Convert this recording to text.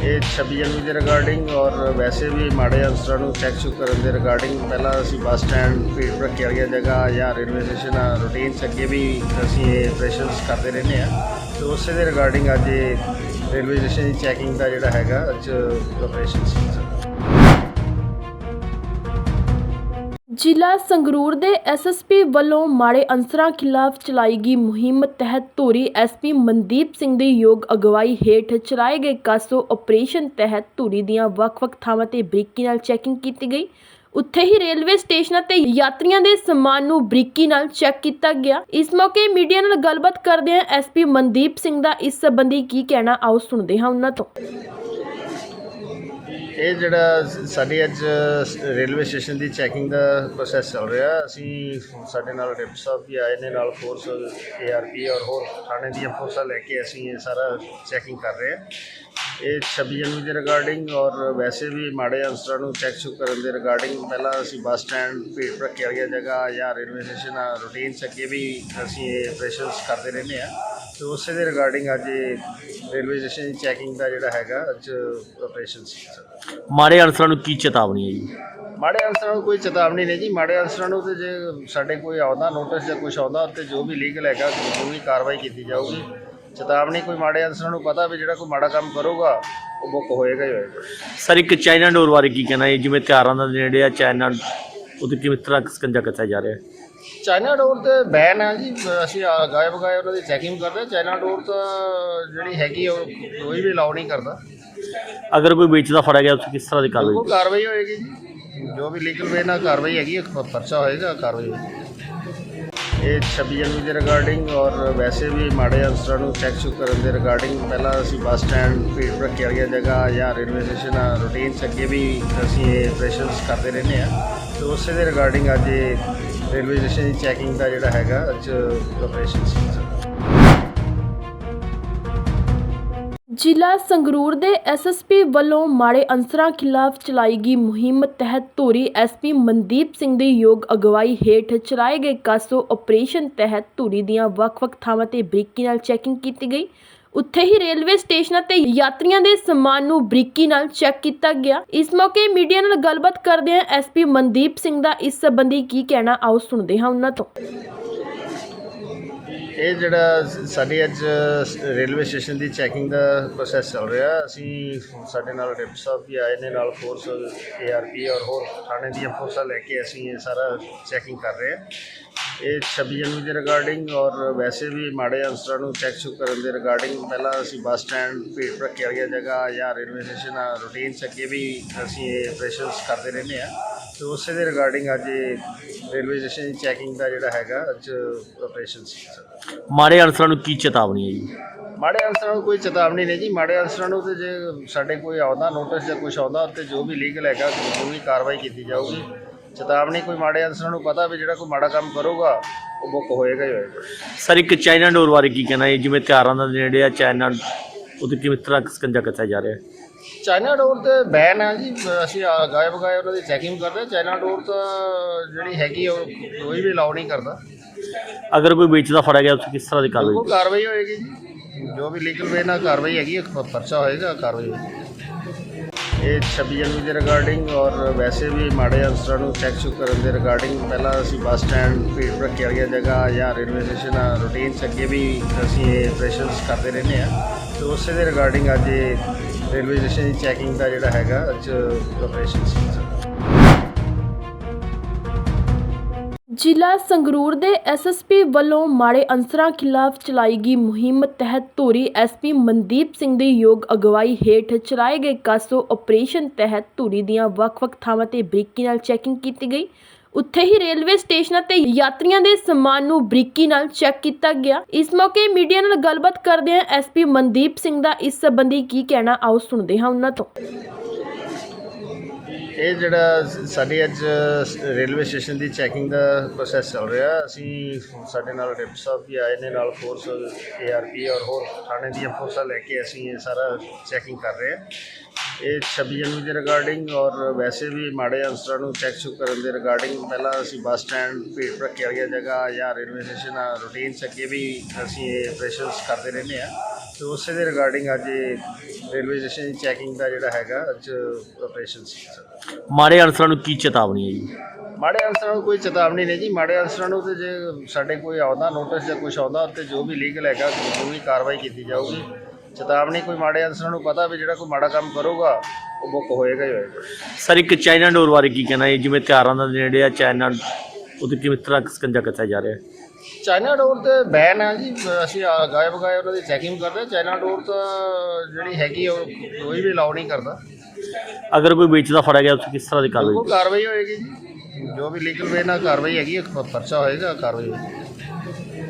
ਇਹ 26 ਜਨਵਰੀ ਦੇ ਰਿਗਾਰਡਿੰਗ ਔਰ ਵੈਸੇ ਵੀ ਮਾੜੇ ਅਫਸਰਾਂ ਨੂੰ ਚੈੱਕ ਚੁੱਕ ਕਰਨ ਦੇ ਰਿਗਾਰਡਿੰਗ ਪਹਿਲਾਂ ਅਸੀਂ ਬੱਸ ਸਟੈਂਡ ਫੀਡ ਭੜੱਕੇ ਵਾਲੀਆਂ ਜਗ੍ਹਾ ਜਾਂ ਰੇਲਵੇ ਸਟੇਸ਼ਨ ਰੂਟੀਨ 'ਚ ਅੱਗੇ ਵੀ ਅਸੀਂ ਇਹ ਆਪਰੇਸ਼ਨਸ ਕਰਦੇ ਰਹਿੰਦੇ ਆ ਤੇ ਉਸੇ ਦੇ ਰਿਗਾਰਡਿੰਗ ਅੱਜ ਇਹ ਰੇਲਵੇ ਸਟੇਸ਼ਨ ਦੀ ਚੈਕਿੰਗ ਦਾ ਜਿਹੜਾ ਹੈਗਾ, ਅੱਜ ਆਪਰੇਸ਼ਨ ਜ਼ਿਲ੍ਹਾ ਸੰਗਰੂਰ ਦੇ ਐਸਐਸਪੀ ਵੱਲੋਂ ਮਾੜੇ ਅਨਸਰਾਂ ਖਿਲਾਫ ਚਲਾਈ ਗਈ ਮੁਹਿੰਮ ਤਹਿਤ ਧੂਰੀ ਐਸਪੀ ਮਨਦੀਪ ਸਿੰਘ ਦੀ ਯੋਗ ਅਗਵਾਈ ਹੇਠ ਚਲਾਏ ਗਏ ਕਾਸੋ ਆਪਰੇਸ਼ਨ ਤਹਿਤ ਧੂਰੀ ਦੀਆਂ ਵੱਖ-ਵੱਖ ਥਾਵਾਂ ਤੇ ਬਰੀਕੀ ਨਾਲ ਚੈਕਿੰਗ ਕੀਤੀ ਗਈ। ਉੱਥੇ ਹੀ ਰੇਲਵੇ ਸਟੇਸ਼ਨਾਂ ਤੇ ਯਾਤਰੀਆਂ ਦੇ ਸਮਾਨ ਨੂੰ ਬਰੀਕੀ ਨਾਲ ਚੈੱਕ ਕੀਤਾ ਗਿਆ। ਇਸ ਮੌਕੇ ਮੀਡੀਆ ਨਾਲ ਗੱਲਬਾਤ ਕਰਦਿਆਂ ਐਸਪੀ ਮਨਦੀਪ ਸਿੰਘ ਦਾ ਇਸ ਸੰਬੰਧੀ ਕੀ ਕਹਿਣਾ, ਆਓ ਸੁਣਦੇ ਹਾਂ ਉਹਨਾਂ ਤੋਂ। ਇਹ ਜਿਹੜਾ ਸਾਡੇ ਅੱਜ ਰੇਲਵੇ ਸਟੇਸ਼ਨ ਦੀ ਚੈਕਿੰਗ ਦਾ ਪ੍ਰੋਸੈਸ ਚੱਲ ਰਿਹਾ, ਅਸੀਂ ਸਾਡੇ ਨਾਲ ਰਿਪ ਸਾਹਿਬ ਵੀ ਆਏ ਨੇ, ਨਾਲ ਫੋਰਸ ਏਆਰਪੀ ਔਰ ਹੋਰ ਥਾਣੇ ਦੀਆਂ ਫੋਰਸਾਂ ਲੈ ਕੇ ਅਸੀਂ ਇਹ ਸਾਰਾ ਚੈਕਿੰਗ ਕਰ ਰਹੇ ਹਾਂ। ਇਹ 26 ਜਨਵਰੀ ਦੇ ਰਿਗਾਰਡਿੰਗ ਔਰ ਵੈਸੇ ਵੀ ਮਾੜੇ ਅਨਸਰਾਂ ਨੂੰ ਚੈੱਕ ਚੁੱਕ ਕਰਨ ਦੇ ਰਿਗਾਰਡਿੰਗ ਪਹਿਲਾਂ ਅਸੀਂ ਬੱਸ ਸਟੈਂਡ, ਭੀੜ ਭੜੱਕੇ ਵਾਲੀਆਂ ਜਗ੍ਹਾ ਜਾਂ ਰੇਲਵੇ ਸਟੇਸ਼ਨ ਰੂਟੀਨ 'ਚ ਅੱਗੇ ਵੀ ਅਸੀਂ ਇਹ ਆਪਰੇਸ਼ਨਸ ਕਰਦੇ ਰਹਿੰਦੇ ਆ ਤੇ ਉਸੇ ਦੇ ਰਿਗਾਰਡਿੰਗ ਅੱਜ ਇਹ ਰੇਲਵੇ ਸਟੇਸ਼ਨ ਦੀ ਚੈਕਿੰਗ ਦਾ ਜਿਹੜਾ ਹੈਗਾ ਅੱਜ ਆਪਰੇਸ਼ਨ ਸੀ। ਮਾੜੇ ਅਨਸਰਾਂ ਨੂੰ ਕੀ ਚੇਤਾਵਨੀ ਹੈ ਜੀ? ਮਾੜੇ ਅਨਸਰਾਂ ਨੂੰ ਕੋਈ ਚੇਤਾਵਨੀ ਨਹੀਂ ਜੀ। ਮਾੜੇ ਅਨਸਰਾਂ ਨੂੰ ਤੇ ਜੇ ਸਾਡੇ ਕੋਈ ਆਉਂਦਾ ਨੋਟਿਸ ਜਾਂ ਕੁਝ ਆਉਂਦਾ ਤੇ ਜੋ ਵੀ ਲੀਗਲ ਹੈਗਾ ਜੋ ਵੀ ਕਾਰਵਾਈ ਕੀਤੀ ਜਾਊਗੀ ਚੇਤਾਵਨੀ ਕੋਈ ਮਾੜੇ ਅਨਸਰਾਂ ਨੂੰ ਪਤਾ ਵੀ ਜਿਹੜਾ ਕੋਈ ਮਾੜਾ ਕੰਮ ਕਰੂਗਾ ਉਹ ਬੁੱਕ ਹੋਏਗਾ ਹੀ ਹੋਏਗਾ। ਸਰ ਇੱਕ ਚਾਈਨਾ ਡੋਰ ਬਾਰੇ ਕੀ ਕਹਿਣਾ ਹੈ? ਜਿਵੇਂ ਤਿਉਹਾਰਾਂ ਦਾ ਨੇੜੇ ਆ ਚਾਈਨਾ ਉਹਦੇ ਕਿਵੇਂ ਤਰ੍ਹਾਂ ਸਕੰਜਾ ਕੱਸਿਆ ਜਾ ਰਿਹਾ? ਹੈ ਚਾਈਨਾ ਡੋਰ ਤੇ ਬੈਨ ਹੈ ਜੀ ਅਸੀਂ ਆ- ਗਾਏ ਬਗਾਏ ਉਹਨਾਂ ਦੀ ਚੈਕਿੰਗ ਕਰਦੇ ਹਾਂ। ਚਾਈਨਾ ਡੋਰ ਤਾਂ ਜਿਹੜੀ ਹੈਗੀ ਆ, ਉਹ ਕੋਈ ਵੀ ਅਲਾਉ ਨਹੀਂ ਕਰਦਾ। ਅਗਰ ਕੋਈ ਵੇਚਦਾ ਫੜਿਆ ਗਿਆ ਉਸ ਕਿਸ ਤਰ੍ਹਾਂ ਦੀ ਉਹ ਕਾਰਵਾਈ ਕਾਰਵਾਈ ਹੋਏਗੀ ਜੀ। ਜੋ ਵੀ ਲੀਗਲ ਵੇ ਨਾਲ ਕਾਰਵਾਈ ਹੈਗੀ ਪ- ਪਰਚਾ ਹੋਏਗਾ ਕਾਰਵਾਈ ਹੋਏਗੀ। ਇਹ 26 ਜਨਵਰੀ ਦੇ ਰਿਗਾਰਡਿੰਗ ਔਰ ਵੈਸੇ ਵੀ ਮਾੜੇ ਅਨਸਰਾਂ ਨੂੰ ਚੈੱਕ ਚੁੱਕ ਕਰਨ ਦੇ ਰਿਗਾਰਡਿੰਗ ਪਹਿਲਾਂ ਅਸੀਂ ਬੱਸ ਸਟੈਂਡ ਭੀੜ ਭੜੱਕੇ ਵਾਲੀਆਂ ਜਗ੍ਹਾ ਜਾਂ ਰੇਲਵੇ ਸਟੇਸ਼ਨ ਰੂਟੀਨ 'ਚ ਅੱਗੇ ਵੀ ਅਸੀਂ ਇਹ ਆਪਰੇਸ਼ਨਸ ਕਰਦੇ ਰਹਿੰਦੇ ਆ ਤੇ ਉਸੇ ਦੇ ਰਿਗਾਰਡਿੰਗ ਅੱਜ ਇਹ ਰੇਲਵੇ ਸਟੇਸ਼ਨ ਦੀ ਚੈਕਿੰਗ ਦਾ ਜਿਹੜਾ ਹੈਗਾ, ਅੱਜ ਆਪਰੇਸ਼ਨ ਸੀ। ਜ਼ਿਲ੍ਹਾ ਸੰਗਰੂਰ ਦੇ ਐਸਐਸਪੀ ਵੱਲੋਂ ਮਾੜੇ ਅਨਸਰਾਂ ਖਿਲਾਫ ਚਲਾਈ ਗਈ ਮੁਹਿੰਮ ਤਹਿਤ ਧੂਰੀ ਐਸਪੀ ਮਨਦੀਪ ਸਿੰਘ ਦੀ ਯੋਗ ਅਗਵਾਈ ਹੇਠ ਚਲਾਏ ਗਏ ਕਾਸੋ ਆਪਰੇਸ਼ਨ ਤਹਿਤ ਧੂਰੀ ਦੀਆਂ ਵੱਖ-ਵੱਖ ਥਾਵਾਂ ਤੇ ਬਰੀਕੀ ਨਾਲ ਚੈਕਿੰਗ ਕੀਤੀ ਗਈ। ਉੱਥੇ ਹੀ ਰੇਲਵੇ ਸਟੇਸ਼ਨਾਂ ਤੇ ਯਾਤਰੀਆਂ ਦੇ ਸਮਾਨ ਨੂੰ ਬਰੀਕੀ ਨਾਲ ਚੈੱਕ ਕੀਤਾ ਗਿਆ। ਇਸ ਮੌਕੇ ਮੀਡੀਆ ਨਾਲ ਗੱਲਬਾਤ ਕਰਦਿਆਂ ਐਸਪੀ ਮਨਦੀਪ ਸਿੰਘ ਦਾ ਇਸ ਸੰਬੰਧੀ ਕੀ ਕਹਿਣਾ, ਆਓ ਸੁਣਦੇ ਹਾਂ ਉਹਨਾਂ ਤੋਂ। ਇਹ ਜਿਹੜਾ ਸਾਡੇ ਅੱਜ ਰੇਲਵੇ ਸਟੇਸ਼ਨ ਦੀ ਚੈਕਿੰਗ ਦਾ ਪ੍ਰੋਸੈਸ ਚੱਲ ਰਿਹਾ, ਅਸੀਂ ਸਾਡੇ ਨਾਲ ਰਿਪ ਸਾਹਿਬ ਵੀ ਆਏ ਨੇ, ਨਾਲ ਫੋਰਸ ਏਆਰਪੀ ਔਰ ਹੋਰ ਥਾਣੇ ਦੀਆਂ ਫੋਰਸਾਂ ਲੈ ਕੇ ਅਸੀਂ ਇਹ ਸਾਰਾ ਚੈਕਿੰਗ ਕਰ ਰਹੇ ਹਾਂ। ਇਹ 26 ਜਨਵਰੀ ਦੇ ਰਿਗਾਰਡਿੰਗ ਔਰ ਵੈਸੇ ਵੀ ਮਾੜੇ ਅਨਸਰਾਂ ਨੂੰ ਚੈੱਕ ਚੁੱਕ ਕਰਨ ਦੇ ਰਿਗਾਰਡਿੰਗ ਪਹਿਲਾਂ ਅਸੀਂ ਬੱਸ ਸਟੈਂਡ ਭੀੜ ਭੜੱਕੇ ਵਾਲੀਆਂ ਜਗ੍ਹਾ ਜਾਂ ਰੇਲਵੇ ਸਟੇਸ਼ਨ ਰੂਟੀਨ 'ਚ ਅੱਗੇ ਵੀ ਅਸੀਂ ਇਹ ਆਪਰੇਸ਼ਨਸ ਕਰਦੇ ਰਹਿੰਦੇ ਆ ਤੇ ਉਸੇ ਦੇ ਰਿਗਾਰਡਿੰਗ ਅੱਜ ਇਹ ਰੇਲਵੇ ਸਟੇਸ਼ਨ ਦੀ ਚੈਕਿੰਗ ਦਾ ਜਿਹੜਾ ਹੈਗਾ ਅੱਜ ਆਪਰੇਸ਼ਨ ਸੀ। ਮਾੜੇ ਅਨਸਰਾਂ ਨੂੰ ਕੀ ਚੇਤਾਵਨੀ ਹੈ ਜੀ? ਮਾੜੇ ਅਨਸਰਾਂ ਨੂੰ ਕੋਈ ਚੇਤਾਵਨੀ ਨਹੀਂ ਜੀ। ਮਾੜੇ ਅਨਸਰਾਂ ਨੂੰ ਤੇ ਜੇ ਸਾਡੇ ਕੋਈ ਆਉਂਦਾ ਨੋਟਿਸ ਜਾਂ ਕੁਝ ਆਉਂਦਾ ਤੇ ਜੋ ਵੀ ਲੀਗਲ ਹੈਗਾ ਜੋ ਵੀ ਕਾਰਵਾਈ ਕੀਤੀ ਜਾਊਗੀ ਚੇਤਾਵਨੀ ਕੋਈ ਮਾੜੇ ਅਨਸਰਾਂ ਨੂੰ ਪਤਾ ਵੀ ਜਿਹੜਾ ਕੋਈ ਮਾੜਾ ਕੰਮ ਕਰੂਗਾ ਉਹ ਬੁੱਕ ਹੋਏਗਾ ਹੀ ਹੋਏਗਾ। ਸਰ ਇੱਕ ਚਾਈਨਾ ਡੋਰ ਬਾਰੇ ਕੀ ਕਹਿਣਾ ਹੈ? ਜਿਵੇਂ ਤਿਉਹਾਰਾਂ ਦਾ ਨੇੜੇ ਆ ਚਾਈਨਾ ਉਹਦੇ ਕਿਵੇਂ ਤਰ੍ਹਾਂ ਸਕੰਜਾ ਕੱਸਿਆ ਜਾ ਰਿਹਾ ਹੈ? ਚਾਈਨਾ ਡੋਰ ਤੇ ਬੈਨ ਹੈ ਜੀ ਅਸੀਂ ਆ- ਗਾਏ ਬਗਾਏ ਉਹਨਾਂ ਦੀ ਚੈਕਿੰਗ ਕਰਦੇ। ਚਾਈਨਾ ਡੋਰ ਤਾਂ ਜਿਹੜੀ ਹੈਗੀ ਆ, ਉਹ ਕੋਈ ਵੀ ਅਲਾਉ ਨਹੀਂ ਕਰਦਾ। ਅਗਰ ਕੋਈ ਵੇਚਦਾ ਫੜਿਆ ਗਿਆ ਉਸ ਕਿਸ ਤਰ੍ਹਾਂ ਦੀ ਉਹ ਕਾਰਵਾਈ ਹੋਏਗੀ ਜੀ। ਜੋ ਵੀ ਲੀਗਲ ਵੇ ਨਾਲ ਕਾਰਵਾਈ ਹੈਗੀ ਪ- ਪਰਚਾ ਹੋਏਗਾ ਕਾਰਵਾਈ ਹੋਏਗੀ। ਇਹ 26 ਜਨਵਰੀ ਦੇ ਰਿਗਾਰਡਿੰਗ ਔਰ ਵੈਸੇ ਵੀ ਮਾੜੇ ਅਫਸਰਾਂ ਨੂੰ ਚੈੱਕ ਚੁੱਕ ਕਰਨ ਦੇ ਰਿਗਾਰਡਿੰਗ ਪਹਿਲਾਂ ਅਸੀਂ ਬੱਸ ਸਟੈਂਡ ਫੀਡ ਭੜੱਕੇ ਵਾਲੀਆਂ ਜਗ੍ਹਾ ਜਾਂ ਰੇਲਵੇ ਸਟੇਸ਼ਨ ਆ ਰੂਟੀਨ 'ਚ ਅੱਗੇ ਵੀ ਅਸੀਂ ਇਹ ਆਪਰੇਸ਼ਨਸ ਕਰਦੇ ਰਹਿੰਦੇ ਆ ਤੇ ਉਸੇ ਦੇ ਰਿਗਾਰਡਿੰਗ ਅੱਜ ਇਹ ਰੇਲਵੇ ਸਟੇਸ਼ਨ ਦੀ ਚੈਕਿੰਗ ਦਾ ਜਿਹੜਾ ਹੈਗਾ ਅੱਜ ਆਪਰੇਸ਼ਨ ਜ਼ਿਲ੍ਹਾ ਸੰਗਰੂਰ ਦੇ ਐਸਐਸਪੀ ਵੱਲੋਂ ਮਾੜੇ ਅਨਸਰਾਂ ਖਿਲਾਫ ਚਲਾਈ ਗਈ ਮੁਹਿੰਮ ਤਹਿਤ ਧੂਰੀ ਐਸਪੀ ਮਨਦੀਪ ਸਿੰਘ ਦੀ ਯੋਗ ਅਗਵਾਈ ਹੇਠ ਚਲਾਏ ਗਏ ਕਾਸੋ ਆਪਰੇਸ਼ਨ ਤਹਿਤ ਧੂਰੀ ਦੀਆਂ ਵੱਖ-ਵੱਖ ਥਾਵਾਂ ਤੇ ਬਰੀਕੀ ਨਾਲ ਚੈਕਿੰਗ ਕੀਤੀ ਗਈ। ਉੱਥੇ ਹੀ ਰੇਲਵੇ ਸਟੇਸ਼ਨਾਂ ਤੇ ਯਾਤਰੀਆਂ ਦੇ ਸਮਾਨ ਨੂੰ ਬਰੀਕੀ ਨਾਲ ਚੈੱਕ ਕੀਤਾ ਗਿਆ। ਇਸ ਮੌਕੇ ਮੀਡੀਆ ਨਾਲ ਗੱਲਬਾਤ ਕਰਦਿਆਂ ਐਸਪੀ ਮਨਦੀਪ ਸਿੰਘ ਦਾ ਇਸ ਸੰਬੰਧੀ ਕੀ ਕਹਿਣਾ, ਆਓ ਸੁਣਦੇ ਹਾਂ ਉਹਨਾਂ ਤੋਂ। ਇਹ ਜਿਹੜਾ ਸਾਡੇ ਅੱਜ ਰੇਲਵੇ ਸਟੇਸ਼ਨ ਦੀ ਚੈਕਿੰਗ ਦਾ ਪ੍ਰੋਸੈਸ ਚੱਲ ਰਿਹਾ, ਅਸੀਂ ਸਾਡੇ ਨਾਲ ਰਿਪ ਸਾਹਿਬ ਵੀ ਆਏ ਨੇ, ਨਾਲ ਫੋਰਸ ਏਆਰਪੀ ਔਰ ਹੋਰ ਥਾਣੇ ਦੀਆਂ ਫੋਰਸਾਂ ਲੈ ਕੇ ਅਸੀਂ ਇਹ ਸਾਰਾ ਚੈਕਿੰਗ ਕਰ ਰਹੇ ਹਾਂ। ਇਹ 26 ਜਨਵਰੀ ਦੇ ਰਿਗਾਰਡਿੰਗ ਔਰ ਵੈਸੇ ਵੀ ਮਾੜੇ ਅਨਸਰਾਂ ਨੂੰ ਚੈੱਕ ਚੁੱਕ ਕਰਨ ਦੇ ਰਿਗਾਰਡਿੰਗ ਪਹਿਲਾਂ ਅਸੀਂ ਬੱਸ ਸਟੈਂਡ, ਭੀੜ ਭੜੱਕੇ ਵਾਲੀਆਂ ਜਗ੍ਹਾ ਜਾਂ ਰੇਲਵੇ ਸਟੇਸ਼ਨ ਰੂਟੀਨ 'ਚ ਅੱਗੇ ਵੀ ਅਸੀਂ ਇਹ ਆਪਰੇਸ਼ਨਸ ਕਰਦੇ ਰਹਿੰਦੇ ਆ ਤੇ ਉਸੇ ਦੇ ਰਿਗਾਰਡਿੰਗ ਅੱਜ ਰੇਲਵੇ ਸਟੇਸ਼ਨ ਦੀ ਚੈਕਿੰਗ ਦਾ ਜਿਹੜਾ ਹੈਗਾ ਅੱਜ ਆਪਰੇਸ਼ਨ ਸੀ। ਮਾੜੇ ਅਨਸਰਾਂ ਨੂੰ ਕੀ ਚੇਤਾਵਨੀ ਹੈ ਜੀ? ਮਾੜੇ ਅਨਸਰਾਂ ਨੂੰ ਕੋਈ ਚੇਤਾਵਨੀ ਨਹੀਂ ਜੀ। ਮਾੜੇ ਅਨਸਰਾਂ ਨੂੰ ਤੇ ਜੇ ਸਾਡੇ ਕੋਈ ਆਉਂਦਾ ਨੋਟਿਸ ਜਾਂ ਕੁਝ ਆਉਂਦਾ ਤੇ ਜੋ ਵੀ ਲੀਗਲ ਹੈਗਾ ਜੋ ਵੀ ਕਾਰਵਾਈ ਕੀਤੀ ਜਾਊਗੀ ਚੇਤਾਵਨੀ ਕੋਈ ਮਾੜੇ ਅਨਸਰਾਂ ਨੂੰ ਪਤਾ ਵੀ ਜਿਹੜਾ ਕੋਈ ਮਾੜਾ ਕੰਮ ਕਰੂਗਾ ਉਹ ਬੁੱਕ ਹੋਏਗਾ ਹੀ ਹੋਏਗਾ। ਸਰ ਇੱਕ ਚਾਈਨਾ ਡੋਰ ਬਾਰੇ ਕੀ ਕਹਿਣਾ ਹੈ? ਜਿਵੇਂ ਤਿਉਹਾਰਾਂ ਦੇ ਨੇੜੇ ਆ ਚਾਈਨਾ ਉਹਦੇ ਕਿਵੇਂ ਤਰ੍ਹਾਂ ਸਕੰਜਾ ਕੱਸਿਆ ਜਾ ਰਿਹਾ ਹੈ? ਚਾਈਨਾ ਡੋਰ ਤੇ ਬੈਨ ਹੈ ਜੀ ਅਸੀਂ ਆ- ਗਾਏ ਬਗਾਏ ਉਹਨਾਂ ਦੀ ਚੈਕਿੰਗ ਕਰਦੇ। ਚਾਈਨਾ ਡੋਰ ਤਾਂ ਜਿਹੜੀ ਹੈਗੀ ਆ, ਉਹ ਕੋਈ ਵੀ ਅਲਾਉ ਨਹੀਂ ਕਰਦਾ। ਅਗਰ ਕੋਈ ਵੇਚਦਾ ਫੜਿਆ ਗਿਆ ਉਸ ਕਿਸ ਤਰ੍ਹਾਂ ਦੀ ਉਹ ਕਾਰਵਾਈ ਕਾਰਵਾਈ ਹੋਏਗੀ ਜੀ। ਜੋ ਵੀ ਲੀਗਲ ਵੇ ਨਾਲ ਕਾਰਵਾਈ ਹੈਗੀ ਪਰਚਾ ਹੋਏਗਾ ਕਾਰਵਾਈ ਹੋਏਗੀ।